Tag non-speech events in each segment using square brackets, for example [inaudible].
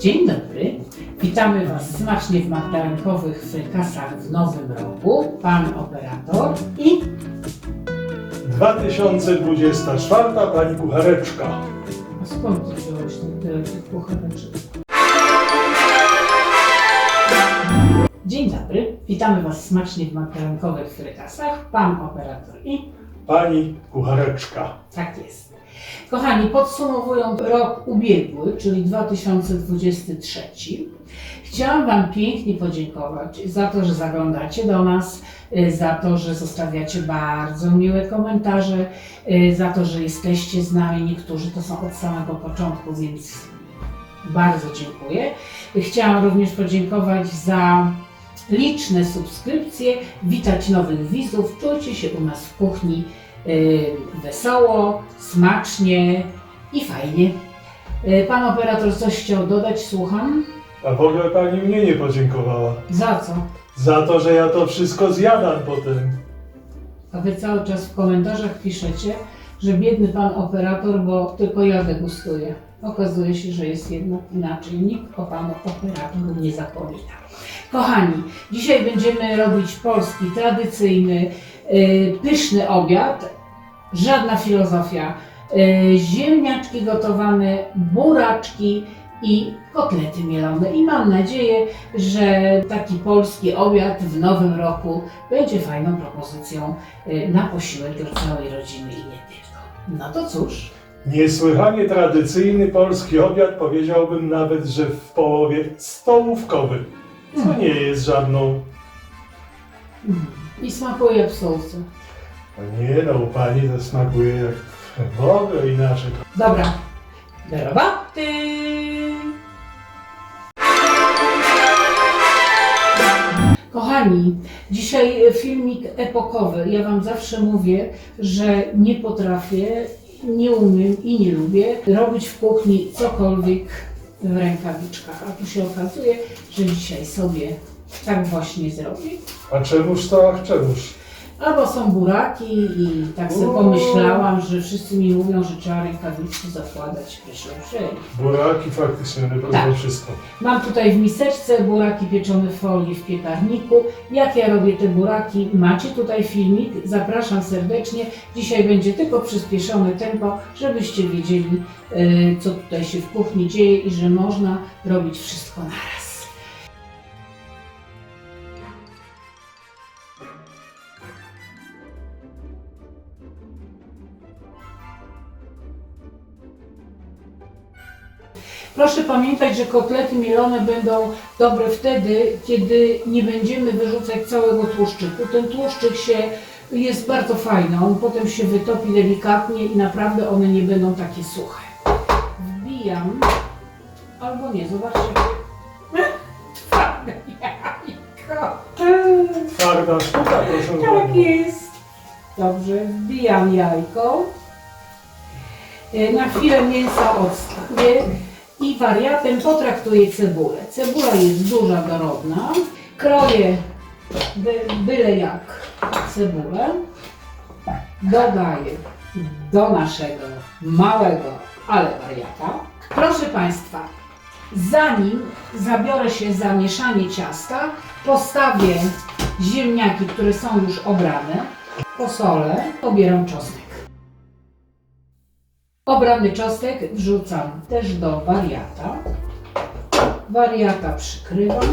Dzień dobry. Witamy Was smacznie w magdalenkowych frykasach w nowym roku. Pan operator i 2024 pani kuchareczka. A skąd ty wziąłeś ten tyle tych puchareczek? Dzień dobry. Witamy Was smacznie w magdalenkowych frykasach. Pan operator i Pani kuchareczka. Tak jest. Kochani, podsumowując rok ubiegły, czyli 2023, chciałam Wam pięknie podziękować za to, że zaglądacie do nas, y, za to, że zostawiacie bardzo miłe komentarze, y, za to, że jesteście z nami. Niektórzy to są od samego początku, więc bardzo dziękuję. Chciałam również podziękować za liczne subskrypcje, witać nowych widzów, czujcie się u nas w kuchni wesoło, smacznie i fajnie. Y, Pan operator coś chciał dodać, słucham. A w ogóle pani mnie nie podziękowała. Za co? Za to, że ja to wszystko zjadam potem. A wy cały czas w komentarzach piszecie, że biedny pan operator, bo tylko ja degustuję. Okazuje się, że jest jednak inaczej. Nikt o panu operatorze nie zapomina. Kochani, dzisiaj będziemy robić polski, tradycyjny, pyszny obiad. Żadna filozofia. Yy, ziemniaczki gotowane, buraczki i kotlety mielone. I mam nadzieję, że taki polski obiad w nowym roku będzie fajną propozycją y, na posiłek dla całej rodziny i nie tylko. No to cóż, Niesłychanie tradycyjny polski obiad, powiedziałbym nawet, że w połowie stołówkowy. Co nie jest żadną... i smakuje w. No Nie no, u pani to smakuje jak w ogóle inaczej. Dobra, do roboty! Kochani, dzisiaj filmik epokowy. Ja Wam zawsze mówię, że nie potrafię, nie umiem i nie lubię robić w kuchni cokolwiek w rękawiczkach. A tu się okazuje, że dzisiaj sobie tak właśnie zrobię. A czemuż to, a czemuż? Albo są buraki i tak sobie pomyślałam, że wszyscy mi mówią, że trzeba rękawiczki zakładać. Proszę uprzejmie. Buraki faktycznie robią Tak. wszystko. Mam tutaj w miseczce buraki pieczone w folii w piekarniku. Jak ja robię te buraki? Macie tutaj filmik. Zapraszam serdecznie. Dzisiaj będzie tylko przyspieszone tempo, żebyście wiedzieli, y, co tutaj się w kuchni dzieje i że można robić wszystko naraz. Proszę pamiętać, że kotlety mielone będą dobre wtedy, kiedy nie będziemy wyrzucać całego tłuszczyku. Ten tłuszczyk się jest bardzo fajny, on potem się wytopi delikatnie i naprawdę one nie będą takie suche. Wbijam, albo nie, zobaczcie. Twarde jajko. Twarda sztuka, proszę Tak pana. jest. Dobrze, wbijam jajko. E, Na chwilę mięso odstawię i wariatem potraktuję cebulę. Cebula jest duża, dorodna. Kroję by, byle jak cebulę. Dodaję do naszego małego, ale wariata. Proszę Państwa, zanim zabiorę się za mieszanie ciasta, postawię ziemniaki, które są już obrane, posolę, pobieram czosnek. Obrany czosnek wrzucam też do wariata. Wariata przykrywam.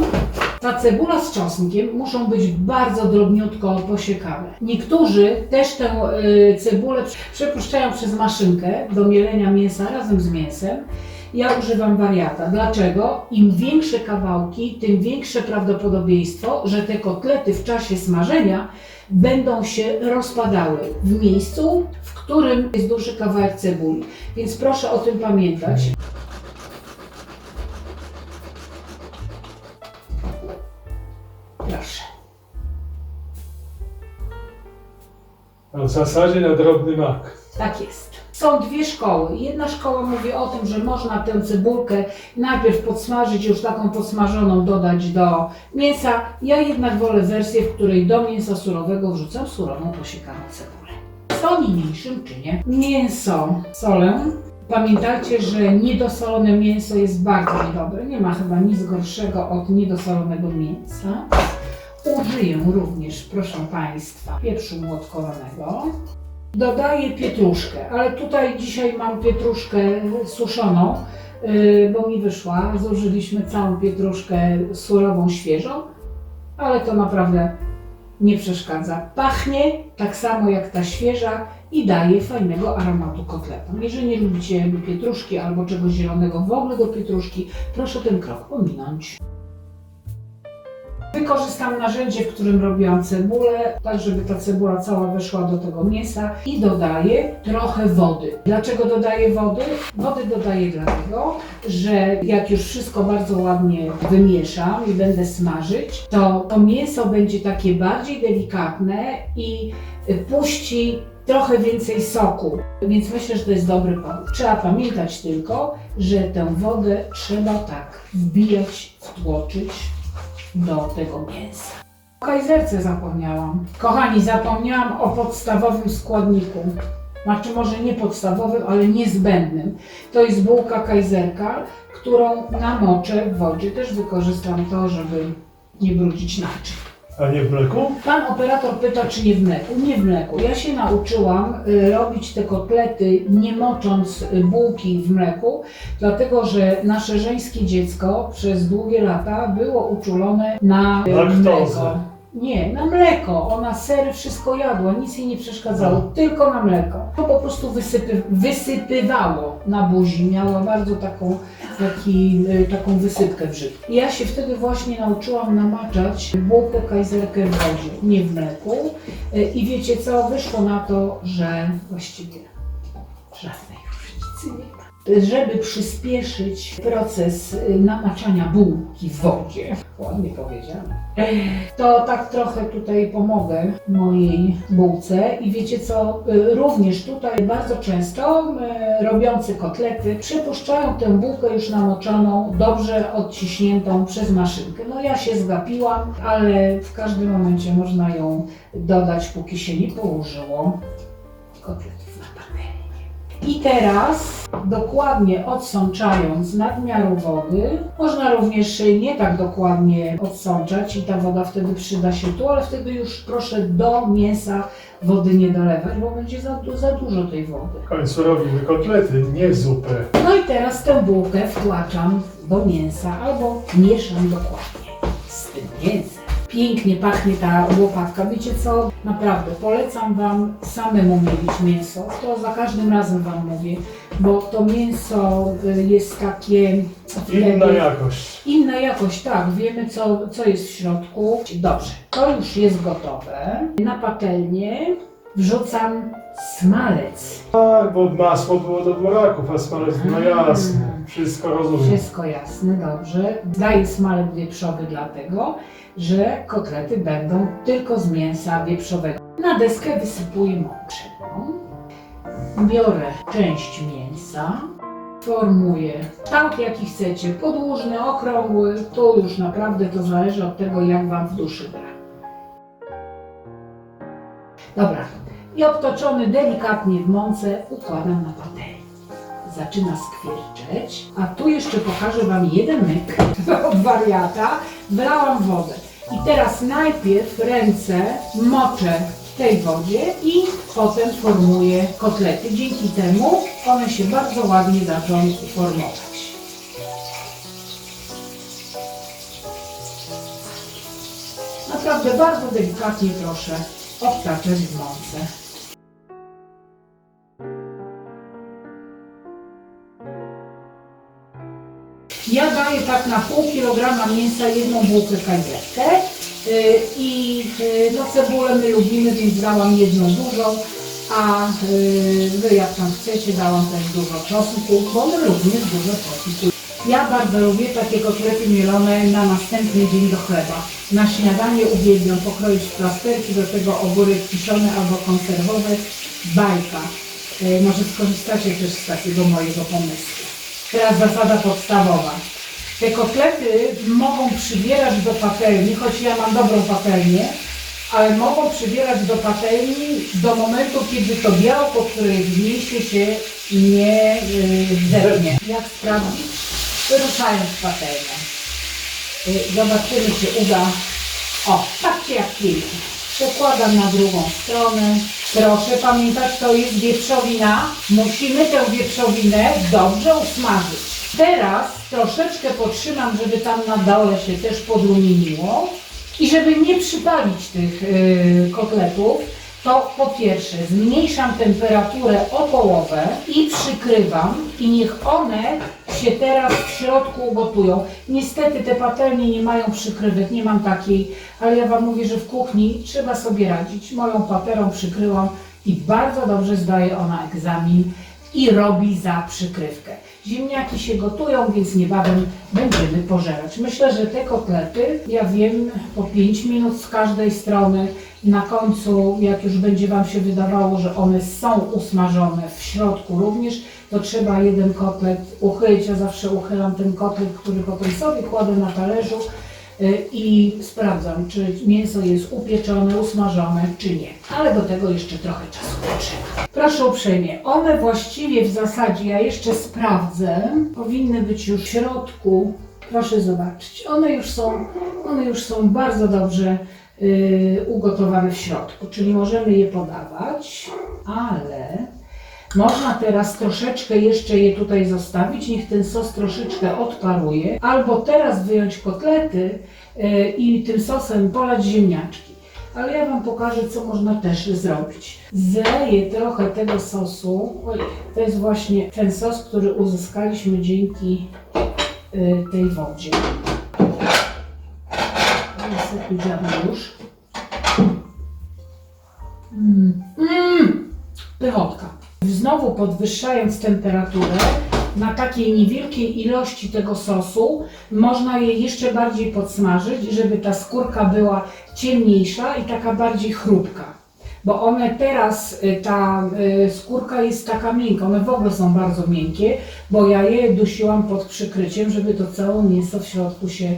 Ta cebula z czosnkiem muszą być bardzo drobniutko posiekane. Niektórzy też tę y, cebulę przepuszczają przez maszynkę do mielenia mięsa razem z mięsem. Ja używam wariata. Dlaczego? Im większe kawałki, tym większe prawdopodobieństwo, że te kotlety w czasie smażenia będą się rozpadały w miejscu, w którym jest duży kawałek cebuli. Więc proszę o tym pamiętać. Proszę. A w zasadzie na drobny mak. Tak jest. Są dwie szkoły. Jedna szkoła mówi o tym, że można tę cebulkę najpierw podsmażyć, już taką podsmażoną dodać do mięsa. Ja jednak wolę wersję, w której do mięsa surowego wrzucam surową posiekaną cebulę. Co niniejszym czynię. Mięso solę, Pamiętajcie, że niedosolone mięso jest bardzo niedobre. Nie ma chyba nic gorszego od niedosolonego mięsa. Użyję również, proszę Państwa, pieprzu młotkowanego. Dodaję pietruszkę, ale tutaj dzisiaj mam pietruszkę suszoną, yy, bo mi wyszła. Zużyliśmy całą pietruszkę surową, świeżą, ale to naprawdę nie przeszkadza. Pachnie tak samo jak ta świeża i daje fajnego aromatu kotletom. Jeżeli nie lubicie pietruszki albo czegoś zielonego w ogóle do pietruszki, proszę ten krok pominąć. Wykorzystam narzędzie, w którym robiłam cebulę, tak żeby ta cebula cała weszła do tego mięsa i dodaję trochę wody. Dlaczego dodaję wody? Wody dodaję dlatego, że jak już wszystko bardzo ładnie wymieszam i będę smażyć, to to mięso będzie takie bardziej delikatne i puści trochę więcej soku. Więc myślę, że to jest dobry pomysł. Trzeba pamiętać tylko, że tę wodę trzeba tak wbijać, wtłoczyć do tego mięsa. O kajzerce zapomniałam. Kochani, zapomniałam o podstawowym składniku. Znaczy może nie podstawowym, ale niezbędnym. To jest bułka kajzerka, którą namoczę w wodzie. Też wykorzystam to, żeby nie brudzić naczyń. A nie w mleku? Pan operator pyta, czy nie w mleku. Nie w mleku. Ja się nauczyłam y, robić te kotlety nie mocząc y, bułki w mleku, dlatego że nasze żeńskie dziecko przez długie lata było uczulone na y, Laktozę. mleko. Nie, na mleko. Ona sery wszystko jadła, nic jej nie przeszkadzało, No. tylko na mleko. To po prostu wysypy, wysypywało na buzi. Miała bardzo taką, taki, y, taką wysypkę w. I ja się wtedy właśnie nauczyłam namaczać bułkę kajzerkę w wodzie, nie w mleku. Y, I wiecie co? Wyszło na to, że właściwie żadnej różnicy nie ma. Żeby przyspieszyć proces y, namaczania bułki w wodzie, ładnie powiedziane, to tak trochę tutaj pomogę mojej bułce i wiecie co, y, również tutaj bardzo często y, robiący kotlety przypuszczają tę bułkę już namoczoną, dobrze odciśniętą przez maszynkę. No ja się zgapiłam, ale w każdym momencie można ją dodać, póki się nie położyło patelnię. I teraz dokładnie odsączając nadmiaru wody, można również nie tak dokładnie odsączać i ta woda wtedy przyda się tu, ale wtedy już proszę do mięsa wody nie dolewać, bo będzie za, za dużo tej wody. W końcu robimy kotlety, nie zupę. No i teraz tę bułkę wtłaczam do mięsa albo mieszam dokładnie z tym mięsem. Pięknie pachnie ta łopatka. Wiecie co? Naprawdę polecam Wam samemu mielić mięso. To za każdym razem Wam mówię, bo to mięso y, jest takie... Inna jakość. Inna jakość, tak. Wiemy, co, co jest w środku. Dobrze, to już jest gotowe. Na patelnię wrzucam smalec. Tak, bo masło było do buraków, a smalec no jasne. Wszystko rozumiem. Wszystko jasne, dobrze. Daję smalec wieprzowy dlatego, że kotlety będą tylko z mięsa wieprzowego. Na deskę wysypuję mączę. Biorę część mięsa, formuję kształt jaki chcecie, podłużny, okrągły, tu już naprawdę to zależy od tego jak Wam w duszy gra. Dobra, i obtoczony delikatnie w mące układam na patelni zaczyna skwierczeć. A tu jeszcze pokażę Wam jeden myk [laughs] od wariata. Wlałam wodę. I teraz najpierw ręce moczę w tej wodzie i potem formuję kotlety. Dzięki temu one się bardzo ładnie zaczną formować. Naprawdę bardzo delikatnie proszę obtaczać w mące. Ja daję tak na pół kilograma mięsa jedną bułkę kajzerkę yy, i yy, no cebulę my lubimy, więc dałam jedną dużą, a yy, wy jak tam chcecie dałam też dużo czosnku, bo my lubimy dużo czosnku. Ja bardzo lubię takie kotlety mielone na następny dzień do chleba. Na śniadanie uwielbiam pokroić plasterki, do tego ogórek kiszony albo konserwowy, bajka. Może skorzystacie też z takiego mojego pomysłu. Teraz zasada podstawowa. Te kotlety mogą przybierać do patelni, choć ja mam dobrą patelnię, ale mogą przybierać do patelni do momentu, kiedy to białko, które w się nie yy. Jak sprawdzić? Wyruszając patelnię. Y, Zobaczymy, czy uda. O, patrzcie jak pięknie. Przekładam na drugą stronę. Proszę pamiętać, to jest wieprzowina. Musimy tę wieprzowinę dobrze usmażyć. Teraz troszeczkę potrzymam, żeby tam na dole się też podrumieniło. I żeby nie przypalić tych yy, kotletów, to po pierwsze zmniejszam temperaturę o połowę i przykrywam i niech one się teraz w środku ugotują. Niestety te patelnie nie mają przykrywek, nie mam takiej, ale ja Wam mówię, że w kuchni trzeba sobie radzić. Moją paterą przykryłam i bardzo dobrze zdaje ona egzamin i robi za przykrywkę. Ziemniaki się gotują, więc niebawem będziemy pożerać. Myślę, że te kotlety, ja wiem, po 5 minut z każdej strony. Na końcu, jak już będzie Wam się wydawało, że one są usmażone w środku również, to trzeba jeden kotlet uchylić. Ja zawsze uchylam ten kotlet, który potem sobie kładę na talerzu i sprawdzam, czy mięso jest upieczone, usmażone, czy nie. Ale do tego jeszcze trochę czasu potrzeba. Proszę uprzejmie, one właściwie w zasadzie, ja jeszcze sprawdzę, powinny być już w środku. Proszę zobaczyć, one już są, one już są bardzo dobrze y, ugotowane w środku, czyli możemy je podawać, ale można teraz troszeczkę jeszcze je tutaj zostawić, niech ten sos troszeczkę odparuje, albo teraz wyjąć kotlety y, i tym sosem polać ziemniaczki. Ale ja Wam pokażę, co można też zrobić. Zleję trochę tego sosu. To jest właśnie ten sos, który uzyskaliśmy dzięki y, tej wodzie. Niestety już. Mm, mm, pychotka. Znowu podwyższając temperaturę, na takiej niewielkiej ilości tego sosu można je jeszcze bardziej podsmażyć, żeby ta skórka była ciemniejsza i taka bardziej chrupka. Bo one teraz, y, ta y, skórka jest taka miękka, one w ogóle są bardzo miękkie, bo ja je dusiłam pod przykryciem, żeby to całe mięso w środku się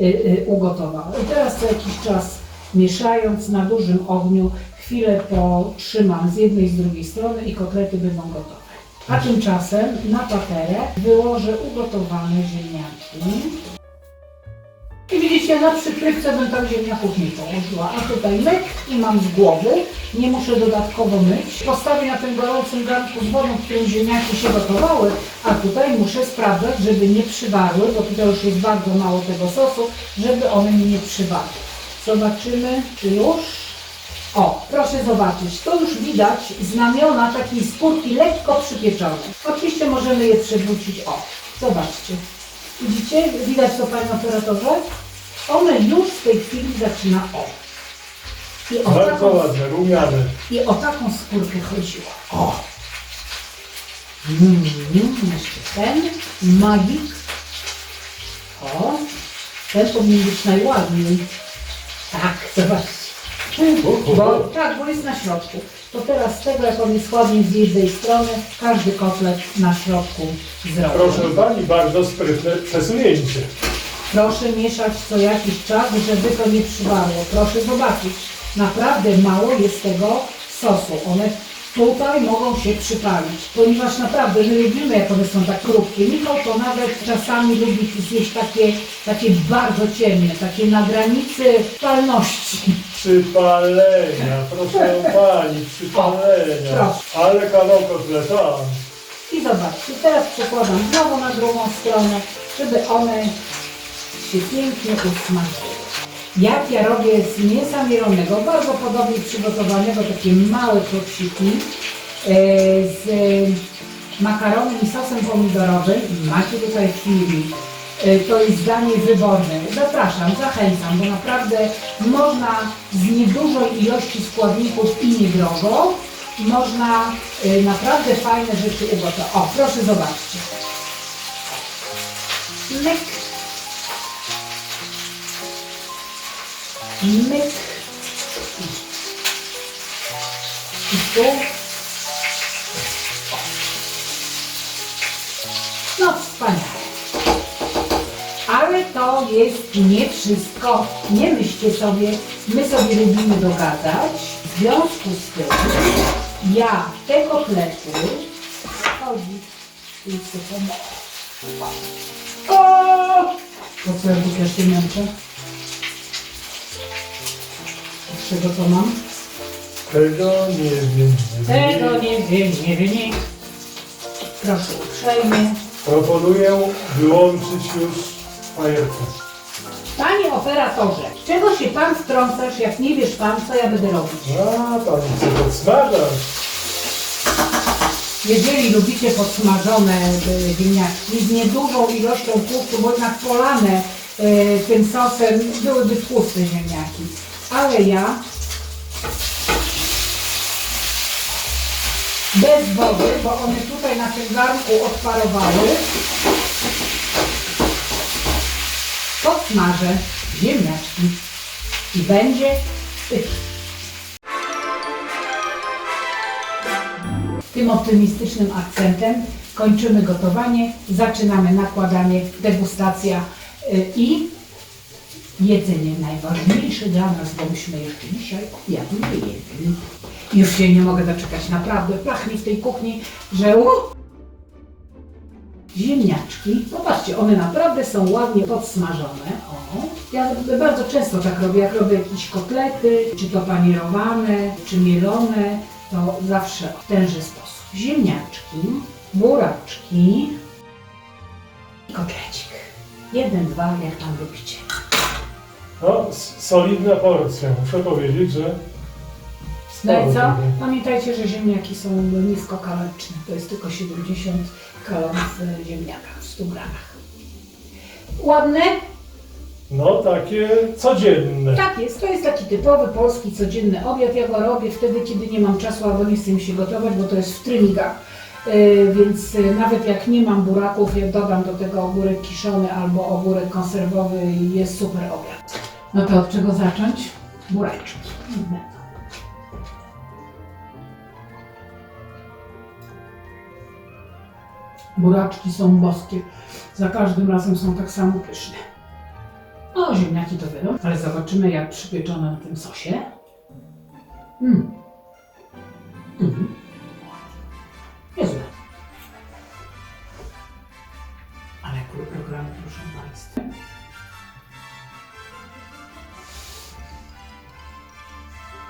y, ugotowało. I teraz co jakiś czas mieszając na dużym ogniu, chwilę potrzymam z jednej i z drugiej strony i kotlety będą gotowe. A tymczasem na paterę wyłożę ugotowane ziemniaki. I widzicie, na przykrywce bym tam ziemniaków nie położyła, a tutaj myk i mam z głowy, nie muszę dodatkowo myć. Postawię na tym gorącym garnku z wodą, w którym ziemniaki się gotowały, a tutaj muszę sprawdzać, żeby nie przywarły, bo tutaj już jest bardzo mało tego sosu, żeby one mi nie przywarły. Zobaczymy, czy już. O, proszę zobaczyć, to już widać znamiona takiej skórki lekko przypieczonej. Oczywiście możemy je przewrócić. O, zobaczcie. Widzicie? Widać to, panie operatorze? One już w tej chwili zaczyna o. I o, Bardzo taką, ładne, rumiane. i o taką skórkę chodziło. O! Mm, jeszcze ten magik. O, ten powinien być najładniej. Tak, zobaczcie. Bo, tak, bo jest na środku. To teraz tego, jak on jest ładnie z jednej strony, każdy kotlet na środku zrobię. Proszę Pani, bardzo sprytne przesunięcie. Proszę mieszać co jakiś czas, żeby to nie przywarło. Proszę zobaczyć, naprawdę mało jest tego sosu. One tutaj mogą się przypalić, ponieważ naprawdę my lubimy, jak one są tak krótkie. Michał to nawet czasami lubi zjeść takie, takie bardzo ciemne, takie na granicy palności. Przypalenia, proszę [laughs] Pani, przypalenia. Ale kawał kotleta. I zobaczcie, teraz przekładam znowu na drugą stronę, żeby one się pięknie usmażyły. Jak ja robię z mięsa mielonego, bardzo podobnie przygotowanego, takie małe koksiki e, z makaronem i sosem pomidorowym. Macie tutaj filmik. E, To jest danie wyborne. Zapraszam, zachęcam, bo naprawdę można z niedużej ilości składników i niedrogo można y, naprawdę fajne rzeczy ugotować. O, proszę zobaczcie. Myk. I tu. No wspaniale. Ale to jest nie wszystko. Nie myślcie sobie, my sobie lubimy dogadać. W związku z tym ja te kotlety chodzi. I co tam? O! Po co ja głupia się męczę? Czego to mam? Tego nie wiem. Tego nie wiem, nie wiem, nie. Proszę uprzejmie. Proponuję wyłączyć już fajerkę. Panie operatorze, czego się pan wtrącasz, jak nie wiesz pan, co ja będę robić? A, pan chce podsmażać. Jeżeli lubicie podsmażone e, ziemniaczki z niedużą ilością tłuszczu, bo jednak polane e, tym sosem, byłyby tłuste ziemniaki. Ale ja bez wody, bo one tutaj na tym garnku odparowały, podsmażę ziemniaczki i będzie pysznie. Tym optymistycznym akcentem kończymy gotowanie, zaczynamy nakładanie, degustacja y, i jedzenie najważniejsze dla nas, bo myśmy jeszcze dzisiaj obiadu nie jedli. Już się nie mogę doczekać, naprawdę pachnie w tej kuchni, że u! Ziemniaczki, popatrzcie, one naprawdę są ładnie podsmażone. O, ja bardzo często tak robię, jak robię jakieś kotlety, czy to panierowane, czy mielone, to zawsze w tenże sposób. Ziemniaczki, buraczki i kotlecik. Jeden, dwa, jak tam lubicie. No, solidna porcja. Muszę powiedzieć, że... No i co? Pamiętajcie, że ziemniaki są niskokaloryczne. To jest tylko 70 kalorii w ziemniakach, w 100 gramach. Ładne? No, takie codzienne. Tak jest, to jest taki typowy polski codzienny obiad. Ja go robię wtedy, kiedy nie mam czasu albo nie chcę mi się gotować, bo to jest w trynigach. Yy, więc yy, nawet jak nie mam buraków, ja dodam do tego ogórek kiszony albo ogórek konserwowy i jest super obiad. No to od czego zacząć? Buraczki. Buraczki są boskie. Za każdym razem są tak samo pyszne. No, ziemniaki to wiadomo, ale zobaczymy jak przypieczone na tym sosie. Mm. Mm. Niezłe.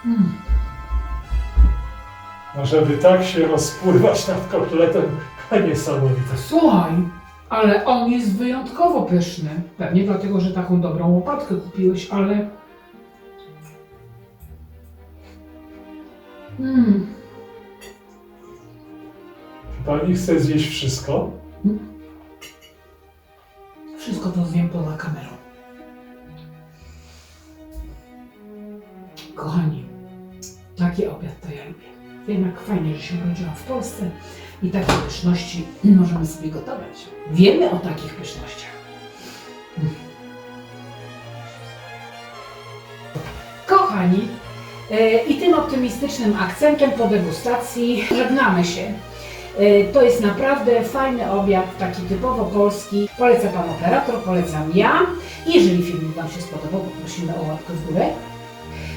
Mm. No, żeby tak się rozpływać nad kotletem, niesamowite. Słuchaj, ale on jest wyjątkowo pyszny. Pewnie dlatego, że taką dobrą łopatkę kupiłeś, ale... Mm. Czy pani chce zjeść wszystko? Wszystko się urodziłam w Polsce i takie pyszności [clears throat] możemy sobie gotować. Wiemy o takich pysznościach. Kochani, e, i tym optymistycznym akcentem po degustacji żegnamy się. E, To jest naprawdę fajny obiad, taki typowo polski. Poleca Pan operator, polecam ja. Jeżeli filmik Wam się spodobał, poprosimy o łapkę w górę.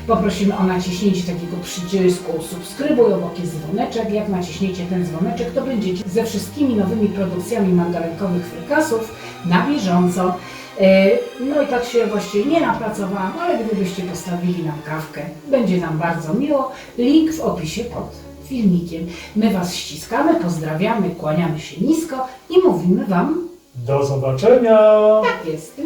Poprosimy o naciśnięcie takiego przycisku subskrybuj, obok jest dzwoneczek. Jak naciśniecie ten dzwoneczek, to będziecie ze wszystkimi nowymi produkcjami mandarynkowych frykasów na bieżąco. E, No i tak się właściwie nie napracowałam, ale gdybyście postawili nam kawkę, będzie nam bardzo miło. Link w opisie pod filmikiem. My Was ściskamy, pozdrawiamy, kłaniamy się nisko i mówimy Wam Do zobaczenia! tak jest.